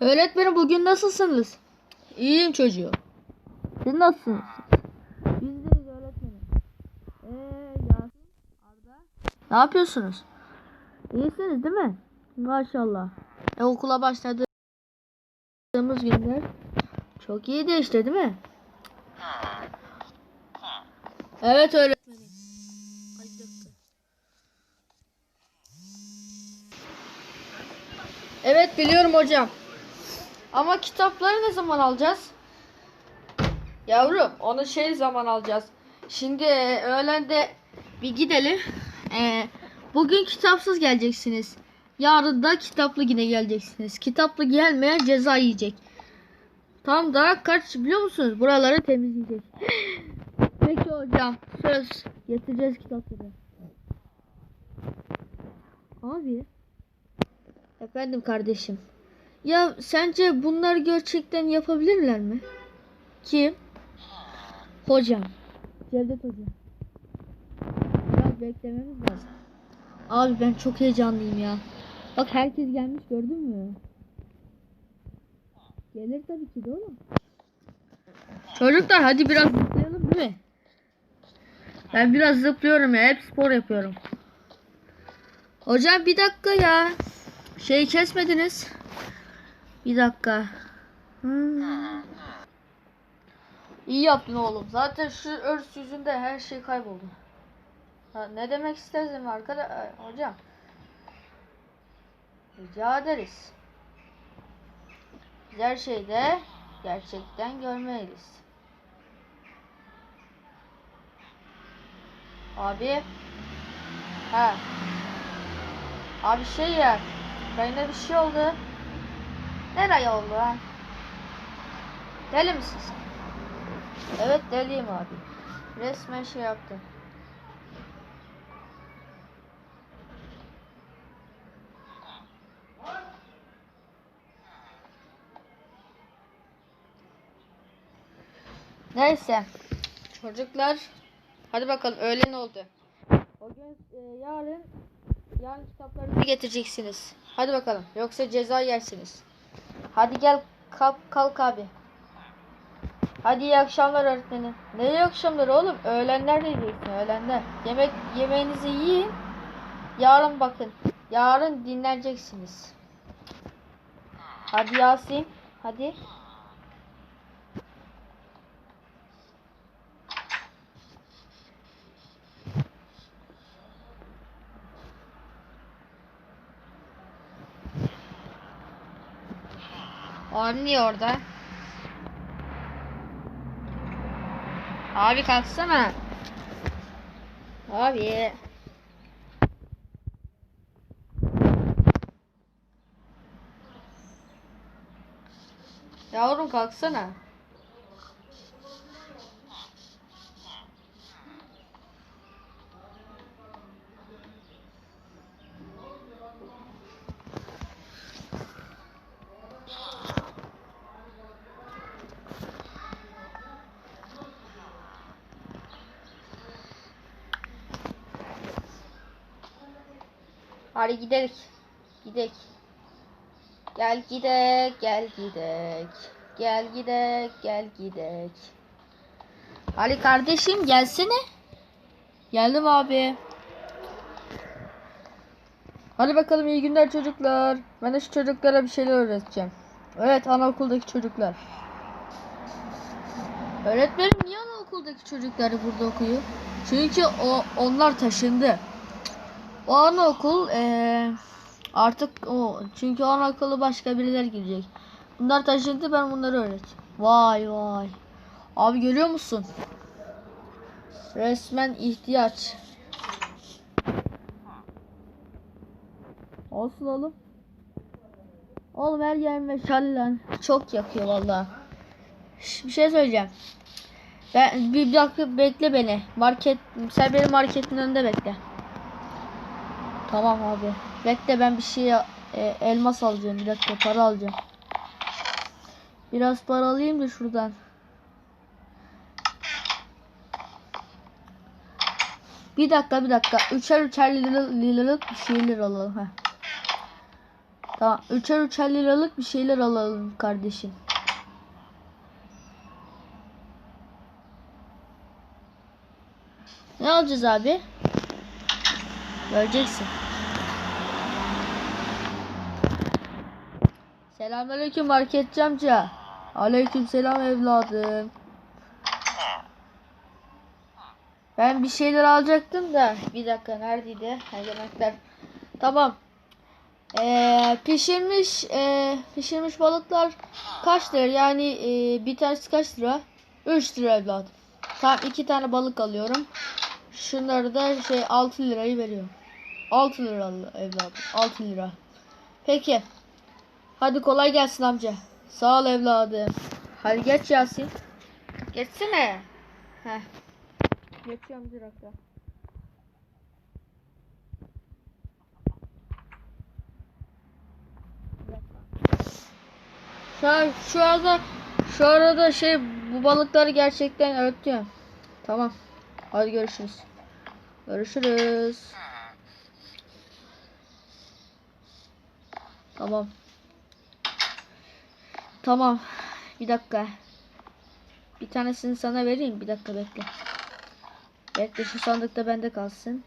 Öğretmenim bugün nasılsınız? İyiyim çocuğum. Siz nasılsınız? Biz deyiz öğretmenim. Eee Yasin, Arda. Ne yapıyorsunuz? İyisiniz değil mi? Maşallah. E okula başladığımız günler çok iyi değişti değil mi? Evet öğretmenim. Evet biliyorum hocam. Ama kitapları ne zaman alacağız? Yavrum onu şey zaman alacağız. Şimdi e, öğlende bir gidelim. E, bugün kitapsız geleceksiniz. Yarın da kitaplı yine geleceksiniz. Kitaplı gelmeyen ceza yiyecek. Tam da kaç biliyor musunuz? Buraları temizleyecek. Peki hocam söz getireceğiz kitapları. Abi. Efendim kardeşim. Ya sence bunlar gerçekten yapabilirler mi? Kim? Hocam. Cevdet hocam. Biraz beklememiz lazım. Abi ben çok heyecanlıyım ya. Bak herkes gelmiş gördün mü? Gelir tabii ki de oğlum. Çocuklar hadi biraz zıplayalım değil mi? Ben biraz zıplıyorum ya. Hep spor yapıyorum. Hocam bir dakika ya. Şeyi kesmediniz. Bir dakika. Hmm. İyi yaptın oğlum. Zaten şu örs yüzünde her şey kayboldu. Ha, ne demek istedim arkadaş hocam? Rica ederiz. Biz her şeyde gerçekten görmeliyiz. Abi. Ha. Abi şey ya. Bende bir şey oldu. Nereye oldu lan? Deli misin sen? Evet deliyim abi. Resmen şey yaptım. Neyse. Çocuklar. Hadi bakalım öğlen oldu. O gün e, yarın yarın kitaplarınızı getireceksiniz. Hadi bakalım. Yoksa ceza yersiniz. Hadi gel kalk kalk abi. Hadi iyi akşamlar öğretmenim. Ne iyi akşamlar oğlum? Öğlenler diyeceksin öğlenler. Yemek yemeğinizi yiyin. Yarın bakın. Yarın dinleneceksiniz. Hadi Yasin. Hadi. Abi niye orada? Abi kalksana. Abi. Yavrum kalksana. Hadi gidelim. Gidek. Gel gidek, gel gidek. Gel gidek, gel gidek. Ali kardeşim gelsene. Geldim abi. Hadi bakalım iyi günler çocuklar. Ben de şu çocuklara bir şeyler öğreteceğim. Evet anaokuldaki çocuklar. Öğretmenim niye anaokuldaki çocukları burada okuyor? Çünkü o onlar taşındı. O anaokul eee artık o çünkü anaokulu başka biriler girecek. Bunlar taşındı ben bunları öğret. Vay vay. Abi görüyor musun? Resmen ihtiyaç. Olsun oğlum. Oğlum her yer meşale. Çok yakıyor vallahi. Şş, Bir şey söyleyeceğim. Ben bir dakika bekle beni. Market sen benim marketin önünde bekle. Tamam abi. Bekle ben bir şey e, elmas alacağım. Bir dakika para alacağım. Biraz para alayım da şuradan. Bir dakika bir dakika. Üçer üçer liralık, bir şeyler alalım. Heh. Tamam. Üçer üçer liralık bir şeyler alalım kardeşim. Ne alacağız abi? Göreceksin. Selamünaleyküm marketçi amca. Aleyküm selam evladım. Ben bir şeyler alacaktım da bir dakika neredeydi? Ha, yemekler. Tamam. Ee, pişirmiş e, pişirmiş balıklar kaç lira? Yani e, bir tanesi kaç lira? 3 lira evladım. Tamam iki tane balık alıyorum. Şunları da şey 6 lirayı veriyorum. 6 lira evladım. 6 lira. Peki. Hadi kolay gelsin amca. Sağ ol evladım. Hadi geç Yasin. Geçsene. Heh. Geçiyorum bir dakika. Şu, an, şu arada şu arada şey bu balıkları gerçekten öğretiyorum. Tamam. Hadi görüşürüz. Görüşürüz. Tamam. Tamam. Bir dakika. Bir tanesini sana vereyim. Bir dakika bekle. Bekle şu sandıkta bende kalsın.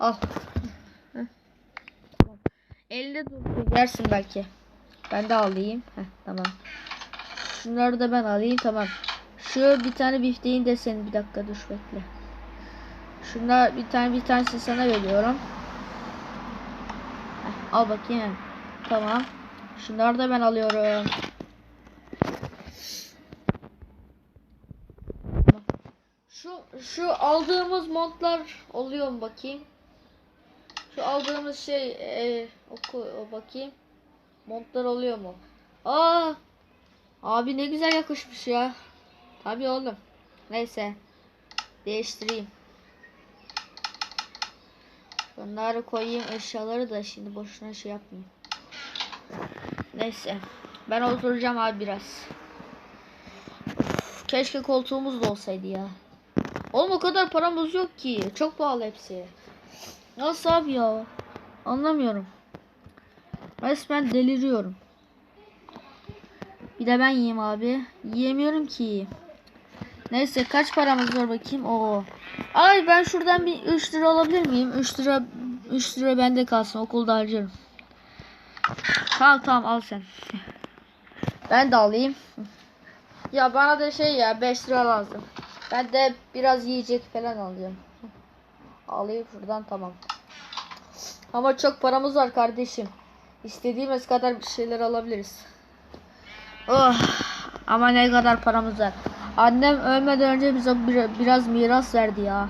Al. Tamam. Elde dursun. Yersin belki. Ben de alayım. Heh, tamam. Şunları da ben alayım. Tamam. Şu bir tane bifteğin de senin. Bir dakika dur bekle. Şunlar bir tane bir tanesini sana veriyorum. Al bakayım. Tamam. Şunları da ben alıyorum. Şu şu aldığımız montlar oluyor mu bakayım? Şu aldığımız şey e, oku o bakayım. Montlar oluyor mu? Aa! Abi ne güzel yakışmış ya. Tabii oğlum. Neyse. Değiştireyim. Bunları koyayım eşyaları da şimdi boşuna şey yapmayayım. Neyse. Ben oturacağım abi biraz. Keşke koltuğumuz da olsaydı ya. Oğlum o kadar paramız yok ki. Çok pahalı hepsi. Nasıl abi ya? Anlamıyorum. Resmen deliriyorum. Bir de ben yiyeyim abi. Yiyemiyorum ki. Neyse kaç paramız var bakayım. Oo. Ay ben şuradan bir 3 lira alabilir miyim? 3 lira 3 lira bende kalsın. Okulda harcarım. Tamam tamam al sen. Ben de alayım. Ya bana da şey ya 5 lira lazım. Ben de biraz yiyecek falan alacağım. Alayım şuradan tamam. Ama çok paramız var kardeşim. İstediğimiz kadar bir şeyler alabiliriz. Oh, ama ne kadar paramız var. Annem ölmeden önce bize bir- biraz miras verdi ya.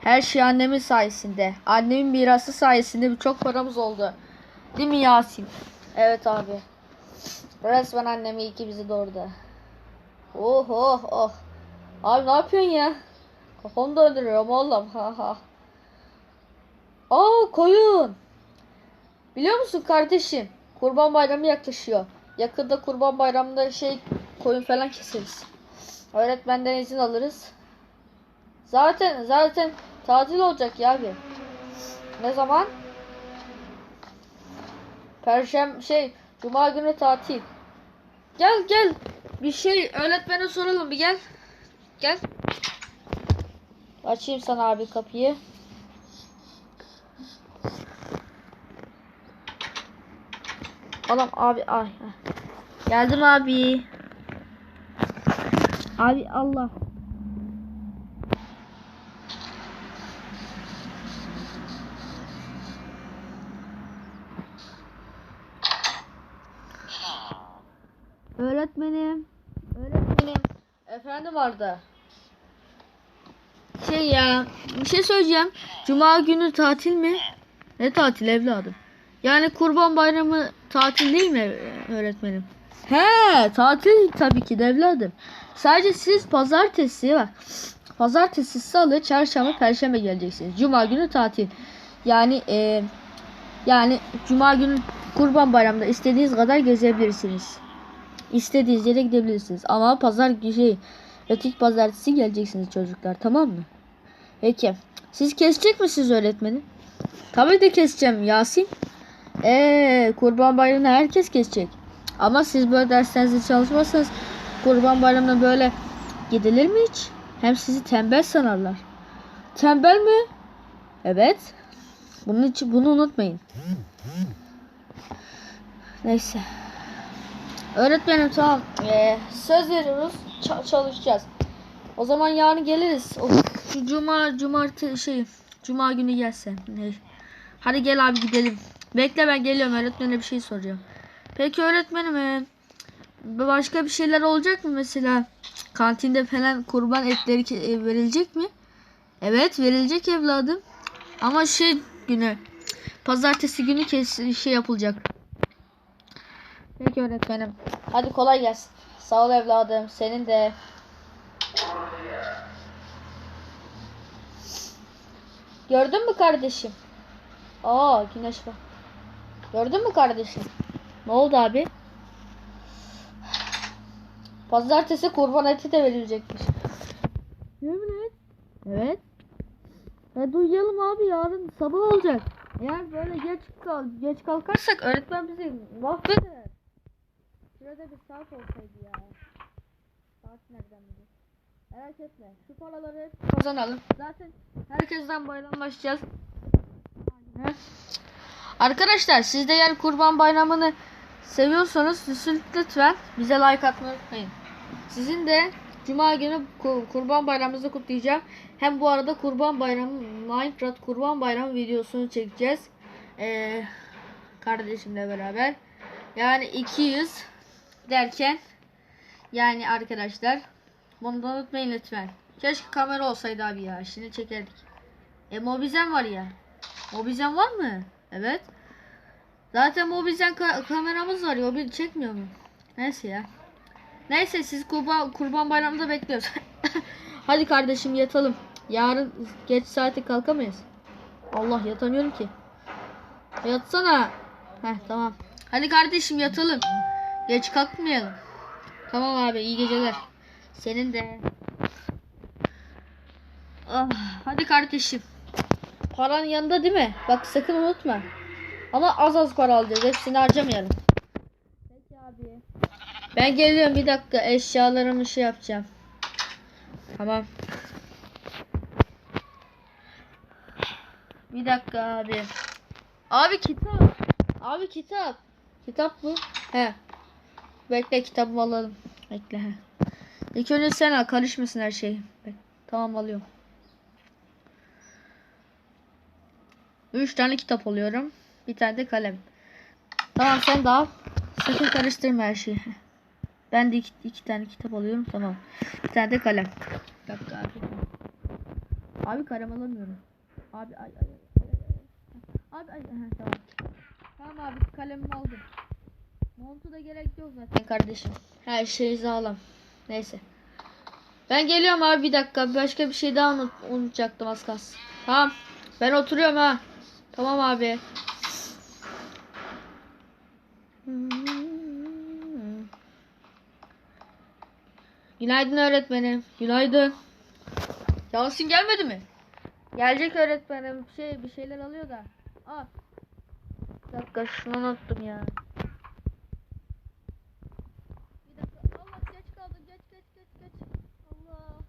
Her şey annemin sayesinde. Annemin mirası sayesinde çok paramız oldu. Değil mi Yasin? Evet abi. Resmen annem iyi ki bizi doğurdu. Oh oh oh. Abi ne yapıyorsun ya? Kafamı döndürüyorum oğlum. Ha ha. Aa koyun. Biliyor musun kardeşim? Kurban bayramı yaklaşıyor. Yakında kurban bayramında şey koyun falan keseriz. Öğretmenden izin alırız. Zaten zaten tatil olacak ya abi. Ne zaman? Perşembe şey cuma günü tatil. Gel gel. Bir şey öğretmene soralım bir gel. Gel. Açayım sana abi kapıyı. Oğlum abi ay. Geldim abi. Abi Allah. Öğretmenim. Öğretmenim. Efendim Arda. Şey ya bir şey söyleyeceğim. Cuma günü tatil mi? Ne tatil evladım? Yani kurban bayramı tatil değil mi öğretmenim? He tatil tabii ki de evladım. Sadece siz pazartesi bak. Pazartesi, salı, çarşamba, perşembe geleceksiniz. Cuma günü tatil. Yani e, yani cuma günü kurban bayramında istediğiniz kadar gezebilirsiniz. İstediğiniz yere gidebilirsiniz. Ama pazar şey öteki pazartesi geleceksiniz çocuklar tamam mı? Peki. Siz kesecek misiniz öğretmenim? Tabii de keseceğim Yasin. Ee, kurban bayramını herkes geçecek. Ama siz böyle derslerinizi çalışmazsanız kurban bayramına böyle gidilir mi hiç? Hem sizi tembel sanarlar. Tembel mi? Evet. Bunun için bunu unutmayın. Neyse. Öğretmenim tamam. Ee, söz veriyoruz. ça- çalışacağız. O zaman yarın geliriz. O, şu cuma cumartesi şey cuma günü gelsen. Ne? Hadi gel abi gidelim. Bekle ben geliyorum öğretmene bir şey soracağım. Peki öğretmenim e, başka bir şeyler olacak mı mesela? Kantinde falan kurban etleri e, verilecek mi? Evet verilecek evladım. Ama şey günü pazartesi günü kes şey yapılacak. Peki öğretmenim. Hadi kolay gelsin. Sağ ol evladım. Senin de. Gördün mü kardeşim? Aa güneş var. Gördün mü kardeşim? Ne oldu abi? Pazartesi kurban eti de verilecekmiş. Yemin et. Evet. Hadi uyuyalım abi yarın sabah olacak. Eğer böyle geç kal geç kalkarsak öğretmen bizi mahveder. Şurada bir saat olsaydı ya. Saat nereden bilir? Merak etme. Şu paraları kazanalım. Zaten herkesten bayramlaşacağız. Aynen. Arkadaşlar siz de eğer kurban bayramını seviyorsanız lütfen bize like atmayı unutmayın. Sizin de Cuma günü ku- kurban bayramınızı kutlayacağım. Hem bu arada kurban bayramı Minecraft kurban bayramı videosunu çekeceğiz. Ee, kardeşimle beraber. Yani 200 derken yani arkadaşlar bunu da unutmayın lütfen. Keşke kamera olsaydı abi ya. Şimdi çekerdik. E Mobizen var ya. Mobizen var mı? Evet. Zaten Mobizen ka- kameramız var ya. O bir çekmiyor mu? Neyse ya. Neyse siz kurban, kurban bayramında bekliyoruz. Hadi kardeşim yatalım. Yarın geç saate kalkamayız. Allah yatamıyorum ki. Yatsana. Heh tamam. Hadi kardeşim yatalım. Geç kalkmayalım. Tamam abi iyi geceler. Senin de. Ah, hadi kardeşim. Paran yanında değil mi? Bak sakın unutma. Ama az az para alacağız. Hepsini harcamayalım. Ben geliyorum bir dakika. Eşyalarımı şey yapacağım. Tamam. Bir dakika abi. Abi kitap. Abi kitap. Kitap bu. He. Bekle kitabımı alalım. Bekle he. İlk önce sen al karışmasın her şey. Bek- Tamam alıyorum. Üç tane kitap alıyorum. Bir tane de kalem. Tamam sen de al. Karıştırma her şeyi. Ben de iki, iki tane kitap alıyorum. Tamam. Bir tane de kalem. Bir dakika abi. Abi kalem alamıyorum. Abi ay ay ay. Abi ay. Aha, tamam. Tamam abi kalemimi aldım. Montu da gerek yok zaten kardeşim. Her şey sağlam. Neyse. Ben geliyorum abi bir dakika. Başka bir şey daha unut unutacaktım az kalsın. Tamam. Ben oturuyorum ha. Tamam abi. Günaydın öğretmenim. Günaydın. Yasin gelmedi mi? Gelecek öğretmenim. Şey bir şeyler alıyor da. Aa. Bir dakika şunu unuttum ya. Bir dakika. Allah geç kaldım. Geç geç geç geç. Allah.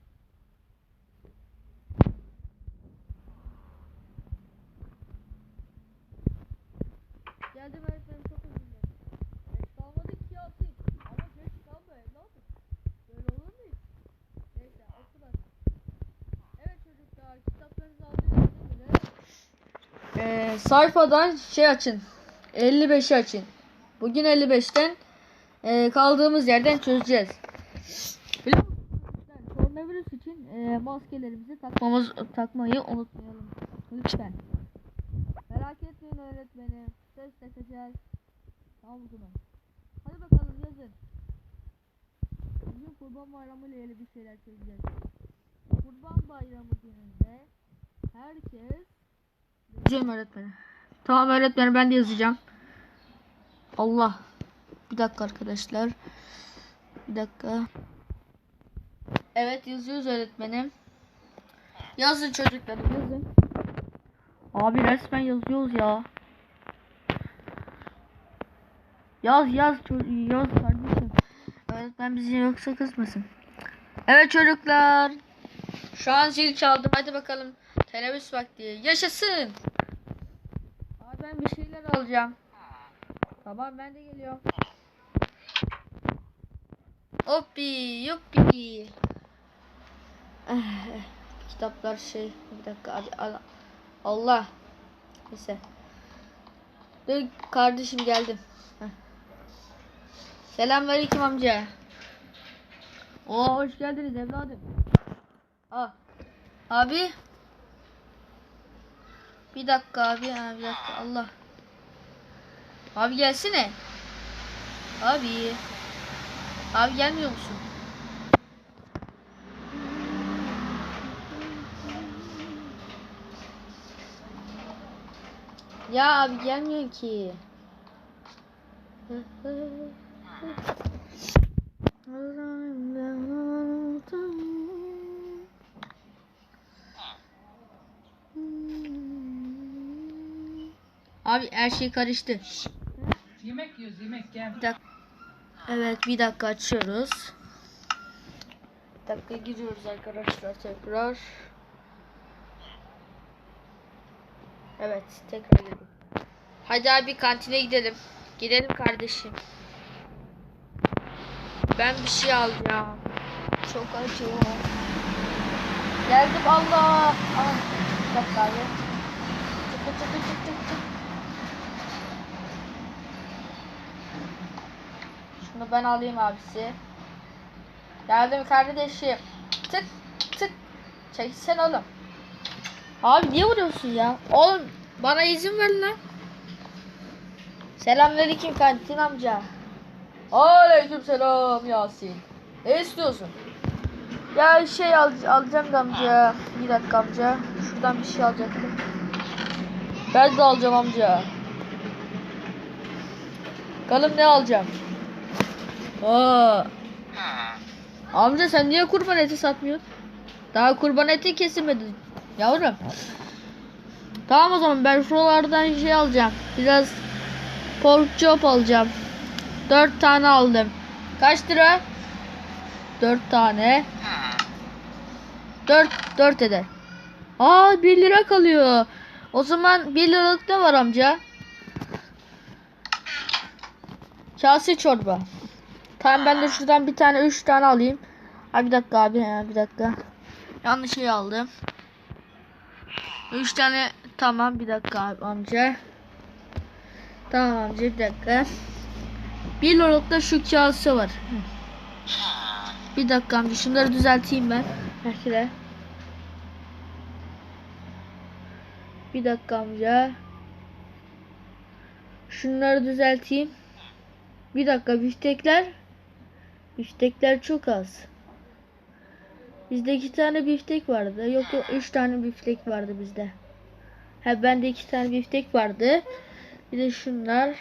Geldim öğretmenim çok özür dilerim. Geç kalmadık ki Yasin. Ama geç kalma evladım. Böyle olur mu hiç? Neyse otur hadi. Evet çocuklar kitaplarınızı aldınız değil mi? Ee, sayfadan şey açın. 55'i açın. Bugün 55'ten e, kaldığımız yerden çözeceğiz. Biliyor musunuz? Koronavirüs için e, maskelerimizi takmamız takmayı unutmayalım. Lütfen. Merak etmeyin öğretmenim. Söz takacağız. Tamam zaman. Hadi bakalım yazın. Bugün kurban bayramı ile ilgili bir şeyler çözeceğiz. Kurban bayramı gününde herkes Yazacağım öğretmenim. Tamam öğretmenim ben de yazacağım. Allah. Bir dakika arkadaşlar. Bir dakika. Evet yazıyoruz öğretmenim. Yazın çocuklarım yazın. Abi resmen yazıyoruz ya. Yaz yaz yaz kardeşim. Öğretmen bizi yoksa kızmasın. Evet çocuklar. Şu an zil çaldım. Hadi bakalım. Teneffüs vakti. Yaşasın. Abi ben bir şeyler alacağım. Tamam ben de geliyorum. Hoppi yuppi. Kitaplar şey bir dakika abi al- Allah. Neyse. Dur kardeşim geldim. Heh. Selamünaleyküm amca. Oo hoş geldiniz evladım. Aa. Abi. Bir dakika abi. Ha, bir dakika Allah. Abi gelsene. Abi. Abi gelmiyor musun? Ya abi gelmiyor ki. Abi her şey karıştı. Yemek yiyoruz yemek gel. Bir dakika. Evet bir dakika açıyoruz. Bir dakika giriyoruz arkadaşlar tekrar. Evet tekrar girdim. Hadi abi kantine gidelim. Gidelim kardeşim. Ben bir şey alacağım. Çok acıyor. Geldim Allah. Aa, bir dakika abi. Çık çık çık çık çık. Şunu ben alayım abisi. Geldim kardeşim. Tık tık. Çeksen oğlum. Abi niye vuruyorsun ya? Oğlum bana izin ver lan. Selamünaleyküm kantin amca. Aleyküm selam Yasin. Ne istiyorsun? Ya şey al, alacağım da amca. Bir dakika amca. Şuradan bir şey alacaktım. Ben de alacağım amca. Bakalım ne alacağım. Aa. Amca sen niye kurban eti satmıyorsun? Daha kurban eti kesilmedi yavrum. Tamam o zaman ben şuralardan şey alacağım. Biraz pork chop alacağım. Dört tane aldım. Kaç lira? Dört tane. Dört, dört eder. Aa bir lira kalıyor. O zaman bir liralık ne var amca? Kase çorba. Tamam ben de şuradan bir tane üç tane alayım. Ha bir dakika abi ya bir dakika. Yanlış şey aldım. Üç tane tamam bir dakika abi amca. Tamam amca bir dakika. Bir liralıkta şu kase var. Bir dakika amca şunları düzelteyim ben. Belki de. Bir dakika amca. Şunları düzelteyim. Bir dakika biftekler. Biftekler çok az. Bizde iki tane biftek vardı. Yok yok üç tane biftek vardı bizde. Ha bende iki tane biftek vardı. Bir de şunlar.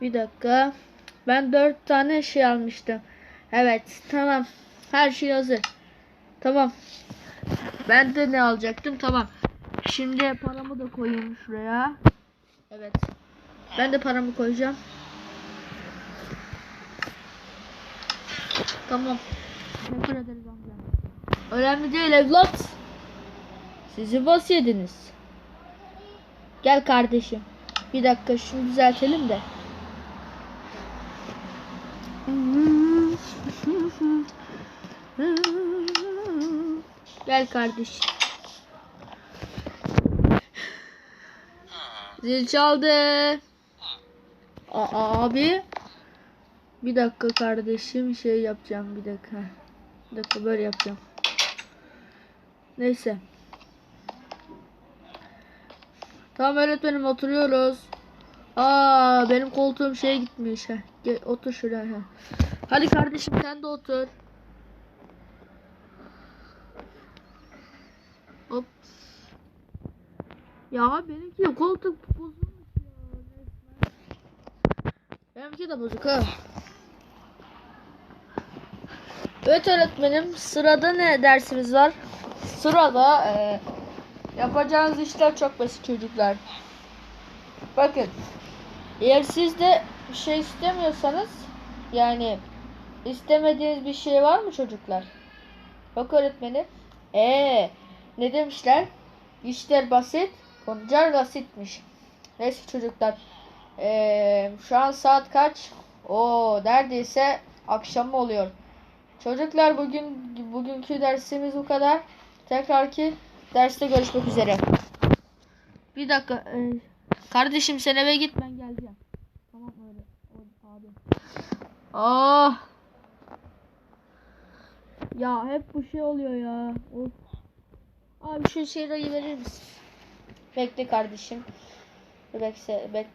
Bir dakika. Ben dört tane şey almıştım. Evet tamam. Her şey hazır. Tamam. Ben de ne alacaktım? Tamam. Şimdi paramı da koyayım şuraya. Evet. Ben de paramı koyacağım. Tamam. Teşekkür ederiz amca. Önemli değil evlat. Sizi bas yediniz. Gel kardeşim. Bir dakika şunu düzeltelim de. Gel kardeşim. Zil çaldı. Aa, abi. Bir dakika kardeşim şey yapacağım bir dakika. Bir dakika böyle yapacağım. Neyse. Tamam öğretmenim oturuyoruz. Aa benim koltuğum şeye gitmiş. Heh. Gel, otur şuraya. Hadi kardeşim sen de otur. Ya benimki koltuk bozulmuş ya. Benimki de bozuk ha. Evet öğretmenim sırada ne dersimiz var? Sırada e, Yapacağınız işler çok basit çocuklar. Bakın. Eğer siz de bir şey istemiyorsanız yani istemediğiniz bir şey var mı çocuklar? Bak öğretmenim. Ee, ne demişler? İşler basit, sonuçlar basitmiş. Neyse çocuklar. Ee, şu an saat kaç? O neredeyse akşam oluyor. Çocuklar bugün bugünkü dersimiz bu kadar. Tekrar ki derste görüşmek üzere. Bir dakika. e, kardeşim sen eve git ben geleceğim. Tamam öyle. o- Abi. Ah. Ya hep bu şey oluyor ya. Of. Abi şu şeyleri verir misin? Bekle kardeşim. Bekle, bekle.